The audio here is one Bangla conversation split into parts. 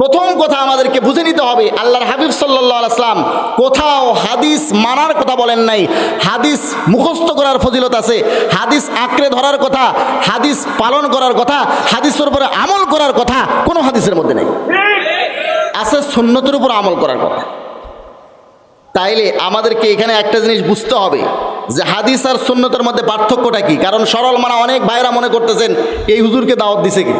প্রথম কথা আমাদেরকে বুঝে নিতে হবে, আল্লাহর হাবিব সাল্লাহ আসলাম কোথাও হাদিস মানার কথা বলেন নাই, হাদিস মুখস্থ করার ফজিলত আছে, হাদিস আঁকড়ে ধরার কথা, হাদিস পালন করার কথা, হাদিসের উপরে আমল করার কথা কোনো হাদিসের মধ্যে নেই। আছে সুন্নতের উপর আমল করার কথা। তাইলে আমাদেরকে এখানে একটা জিনিস বুঝতে হবে, যে হাদিস আর সুন্নতের মধ্যে পার্থক্যটা কি? কারণ সরল মানা অনেক ভাইরা মনে করতেছেন, এই হুজুরকে দাওয়াত দিছে কি?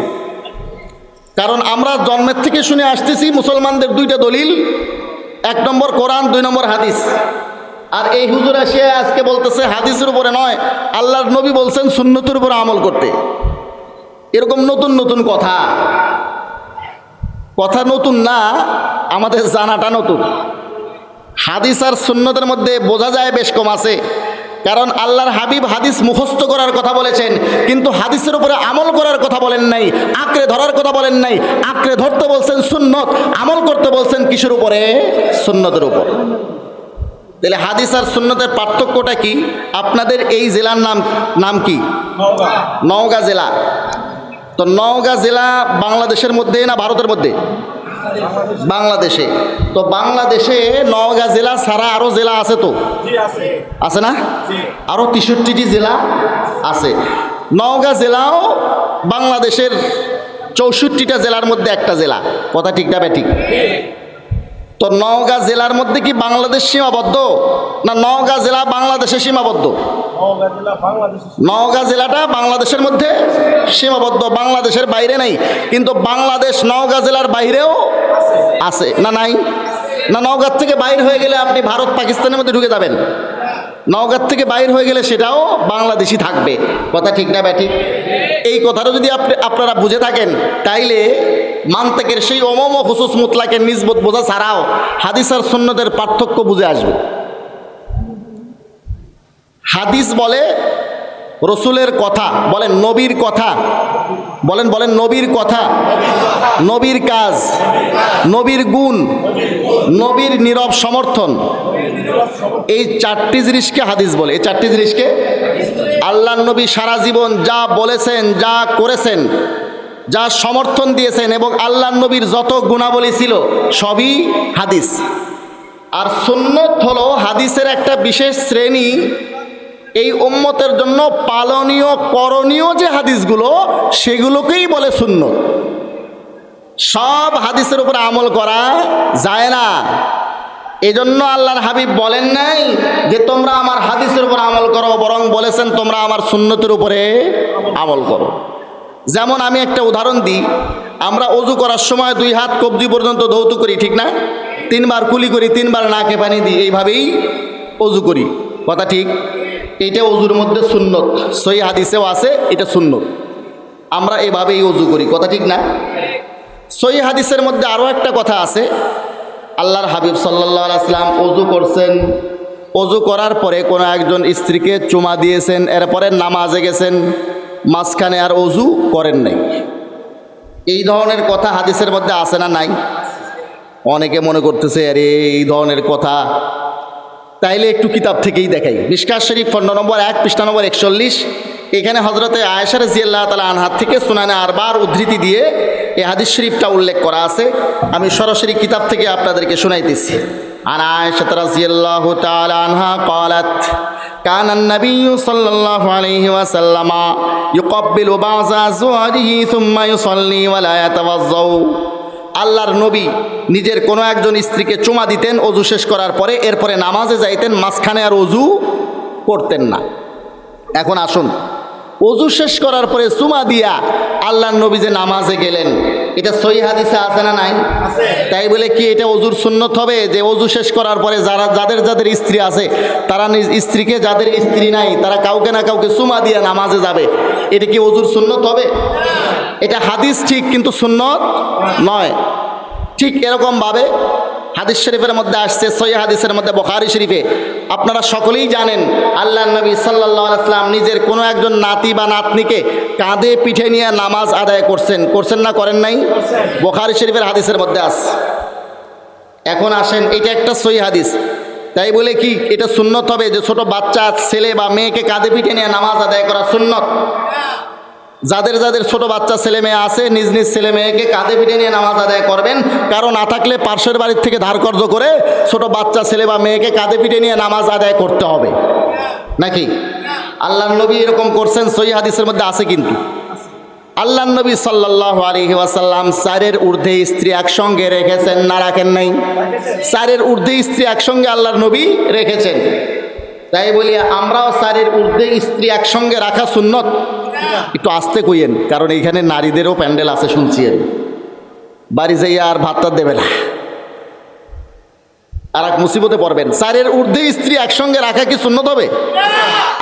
কারণ আমরা জন্মের থেকে শুনে আসতেছি মুসলমানদের দুইটা দলিল, এক নম্বর কোরআন, দুই নম্বর হাদিস। আর এই হুজুর আসিয়া আজকে বলতেছে, হাদিসের উপরে নয়, আল্লাহর নবী বলছেন সুন্নতের উপরে আমল করতে। এরকম নতুন নতুন কথা। কথা নতুন না, আমাদের জানাটা নতুন। হাদিস আর সুন্নতের মধ্যে বোঝা যায় বেশ কম আছে। কারণ আল্লাহর হাবিব হাদিস মুখস্থ করার কথা বলেছেন কিন্তু হাদিসের উপরে আমল করার কথা বলেন নাই আঁকড়ে ধরার কথা বলেন নাই আঁকড়ে ধরতে বলছেন সুন্নত আমল করতে বলছেন কিসের উপরে? সুন্নতের উপর। তাহলে হাদিস আর সুন্নতের পার্থক্যটা কি? আপনাদের এই জেলার নাম নাম কি? নওগাঁ। জেলা। তো নওগাঁ জেলা বাংলাদেশের মধ্যে না ভারতের মধ্যে? বাংলাদেশে। তো বাংলাদেশে নওগাঁ জেলা ছাড়া আরও জেলা আছে তো? আছে। না? আরও তেষট্টিটি জেলা আছে। নওগাঁ জেলাও বাংলাদেশের চৌষট্টিটা জেলার মধ্যে একটা জেলা। কথা ঠিক না ঠিক। তো নওগাঁ জেলার মধ্যে কি বাংলাদেশ সীমাবদ্ধ? না নওগাঁ জেলা বাংলাদেশে সীমাবদ্ধ? নওগাঁ জেলাটা বাংলাদেশের মধ্যে সীমাবদ্ধ বাংলাদেশের বাইরে নাই। কিন্তু বাংলাদেশ নওগাঁ জেলার বাইরেও আছে। না নাই? না নওগাঁ থেকে বাইর হয়ে গেলে আপনি ভারত পাকিস্তানের মধ্যে ঢুকে যাবেন। নওগাঁ থেকে বাইর হয়ে গেলে সেটাও বাংলাদেশি থাকবে। কথা ঠিক না ব্যাটি এই কথাটা যদি আপনি আপনারা বুঝে থাকেন তাইলে মান্তেকের সেই অমম হুসুস মুতলাকের নিজবত বোঝা ছাড়াও হাদিস আর সুন্নতের পার্থক্য বুঝে আসবে। হাদিস বলে রসুলের কথা, বলেন নবীর কথা, বলেন বলেন নবীর কথা, নবীর কাজ, নবীর গুণ, নবীর নীরব সমর্থন। এই চারটি জিনিসকে হাদিস বলে। এই চারটি জিনিসকে আল্লাহ নবী সারা জীবন যা বলেছেন, যা করেছেন যা সমর্থন দিয়েছেন এবং আল্লাহ নবীর যত গুণাবলী ছিল, সবই হাদিস। আর সুন্নত হলো হাদিসের একটা বিশেষ শ্রেণি। এই উম্মতের জন্য পালনীয়, করণীয় যে হাদিসগুলো, সেগুলোকেই বলে সুন্নত। সব হাদিসের উপরে আমল করা যায় না। এজন্য আল্লাহর হাবিব বলেন নাই যে, তোমরা আমার হাদিসের উপর আমল করো, বরং বলেছেন, তোমরা আমার সুন্নতের উপরে আমল করো। যেমন আমি একটা উদাহরণ দিই, আমরা অজু করার সময় দুই হাত কবজি পর্যন্ত ধৌত করি, ঠিক না? তিনবার কুলি করি, তিনবার নাকে পানি দিই, এইভাবেই অজু করি। কথা ঠিক? এটা অজুর মধ্যে সুন্নত। সই হাদিসেও আছে, এটা সুন্নত। আমরা এভাবেই অজু করি, কথা ঠিক না? সই হাদিসের মধ্যে আরও একটা কথা আছে, আল্লাহর হাবিব সাল্লাহ আসলাম অজু করছেন। অজু করার পরে কোনো একজন স্ত্রীকে চুমা দিয়েছেন, এরপরে নামাজে গেছেন। মাঝখানে আর অজু করেন নাই। এই ধরনের কথা হাদিসের মধ্যে আসে না নাই? অনেকে মনে করতেছে, আরে, এই ধরনের কথা। তাইলে একটু কিতাব থেকেই দেখাই। মিসকার শরীফ খণ্ড নম্বর এক, পৃষ্ঠা নম্বর একচল্লিশ। এখানে হজরতে আয়েশার জিয়াল্লাহ তালা আনহাত থেকে সুনানে আরবার উদ্ধৃতি দিয়ে এই হাদিস শরীফটা উল্লেখ করা আছে। আমি সরাসরি কিতাব থেকে আপনাদেরকে শুনাইতেছি। আন আয়েশা জিয়াল্লাহ তালা আনহা পালাত كان النبي صلى الله عليه وسلم يقبل بعض أزواجه ثم يصلي ولا يتوضأ আল্লাহর নবী নিজের কোনো একজন স্ত্রীকে চুমা দিতেন অজু শেষ করার পরে এরপরে নামাজে যাইতেন মাঝখানে আর অজু করতেন না এখন আসুন অজু শেষ করার পরে চুমা দিয়া আল্লাহর নবী যে নামাজে গেলেন এটা সই হাদিসে আছে না নাই? তাই বলে কি এটা অজুর সুন্নত হবে? যে অজু শেষ করার পরে যারা যাদের যাদের স্ত্রী আছে তারা স্ত্রীকে যাদের স্ত্রী নাই তারা কাউকে না কাউকে সুমা দিয়ে নামাজে যাবে। এটা কি অজুর সুন্নত হবে? এটা হাদিস ঠিক কিন্তু সুন্নত নয়। ঠিক এরকমভাবে হাদিস শরীফের মধ্যে আসছে সই হাদিসের মধ্যে বখারি শরীফে। আপনারা সকলেই জানেন, আল্লাহ নবী সাল্লাহ আসলাম নিজের কোনো একজন নাতি বা নাতনিকে কাঁধে পিঠে নিয়ে নামাজ আদায় করছেন। করছেন না, করেন নাই? বখারি শরীফের হাদিসের মধ্যে আস এখন আসেন, এটা একটা সই হাদিস। তাই বলে কি, এটা সুন্নত হবে যে ছোট বাচ্চা, ছেলে বা মেয়েকে কাঁধে পিঠে নিয়ে নামাজ আদায় করা সুন্নত? যাদের যাদের ছোট বাচ্চা, ছেলে মেয়ে আছে, নিজ নিজ ছেলে মেয়েকে কাঁধে পিঠে নিয়ে নামাজ আদায় করবেন। কারণ না থাকলে পার্শ্বের বাড়ির থেকে ধার কর্জ করে ছোট বাচ্চা, ছেলে বা মেয়েকে কাঁধে পিঠে নিয়ে নামাজ আদায় করতে হবে। নাকি? আল্লাহ নবী এরকম করছেন সই হাদিসের মধ্যে আছে কিন্তু। আল্লাহ নবী সাল্লাহ আলহি ওয়াসাল্লাম চারের ঊর্ধ্বে স্ত্রী একসঙ্গে রেখেছেন, না রাখেন নাই। চারের ঊর্ধ্বে স্ত্রী একসঙ্গে আল্লাহর নবী রেখেছেন। তাই বলি, আমরাও চারের ঊর্ধ্বে স্ত্রী একসঙ্গে রাখা সুন্নত। একটু আস্তে কইয়েন, কারণ এইখানে নারীদেরও প্যান্ডেল আছে শুনছি বাড়ি যাইয়া আর ভাতটা দেবে না। আর এক মুসিবতে পড়বেন। চারের ঊর্ধ্বে স্ত্রী একসঙ্গে রাখা কি সুন্নত হবে?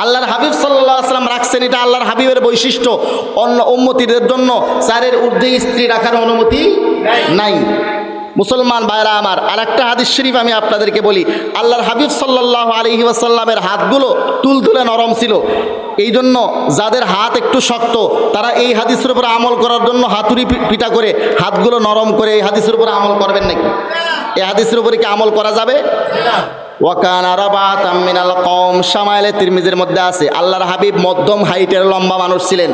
আল্লাহর হাবিব সাল্লাহ আসলাম রাখছেন, এটা আল্লাহর হাবিবের বৈশিষ্ট্য। অন্য উম্মতিদের জন্য চারের ঊর্ধ্বে স্ত্রী রাখার অনুমতি নাই। মুসলমান ভাইরা আমার আর একটা হাদিস শরীফ আমি আপনাদেরকে বলি। আল্লাহর হাবিব সাল্লাহ আলহি ওয়াসাল্লামের হাতগুলো তুলতুলে নরম ছিল। এই জন্য যাদের হাত একটু শক্ত, তারা এই হাদিসের উপর আমল করার জন্য হাতুড়ি পিটা করে হাতগুলো নরম করে এই হাদিসের উপরে আমল করবেন নাকি? এই হাদিসের উপরে কি আমল করা যাবে? ওয়াকান আরাবাত আমিনাল কম সামাইলে তিরমিজের মধ্যে আছে, আল্লাহর হাবিব মধ্যম হাইটের লম্বা মানুষ ছিলেন।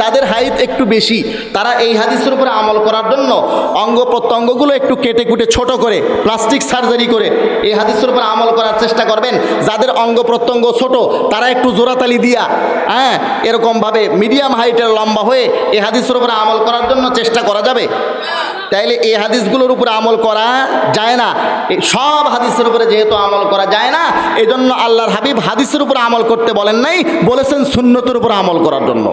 যাদের হাইট একটু বেশি, তারা এই হাদিসের আমল করার জন্য অঙ্গ প্রত্যঙ্গগুলো একটু কেটে কুটে করে, প্লাস্টিক সার্জারি করে এই হাদিসের আমল করার চেষ্টা করবেন। যাদের অঙ্গ প্রত্যঙ্গ ছোট, তারা একটু জোরাতালি দিয়া হ্যাঁ এরকমভাবে মিডিয়াম হাইটের লম্বা হয়ে এই হাদিসের উপরে আমল করার জন্য চেষ্টা করা যাবে। তাইলে এই হাদিসগুলোর উপরে আমল করা যায় না। সব হাদিসের উপরে যেহেতু আমল করা যায় না। এই জন্য আল্লাহর হাবিব হাদিসের উপর আমল করতে বলেন নাই, বলেছেন সুন্নতের উপরে আমল করার জন্য।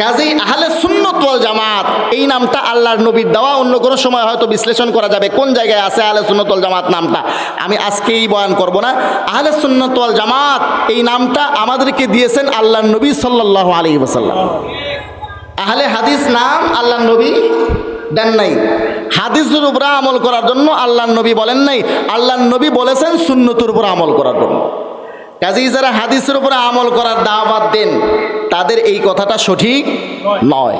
কাজেই আহলে সুন্নত জামাত, এই নামটা আল্লাহর নবীর দেওয়া, অন্য কোনো সময় হয়তো বিশ্লেষণ করা যাবে কোন জায়গায় আছে আহলে সুন্নত জামাত নামটা। আমি আজকেই বয়ান করব না। আহলে সুন্নত জামাত, এই নামটা আমাদেরকে দিয়েছেন আল্লাহর নবী সাল্লাল্লাহু আলাইহি ওয়াসাল্লাম। আহলে হাদিস নাম আল্লাহ নবী দেন নাই। হাদিসের উপরে আমল করার জন্য আল্লাহ নবী বলেন নাই। আল্লাহ নবী বলেছেন সুন্নতুর উপর আমল করার জন্য। কাজেই যারা হাদিসের উপরে আমল করার দাওয়াত দেন, তাদের এই কথাটা সঠিক নয়।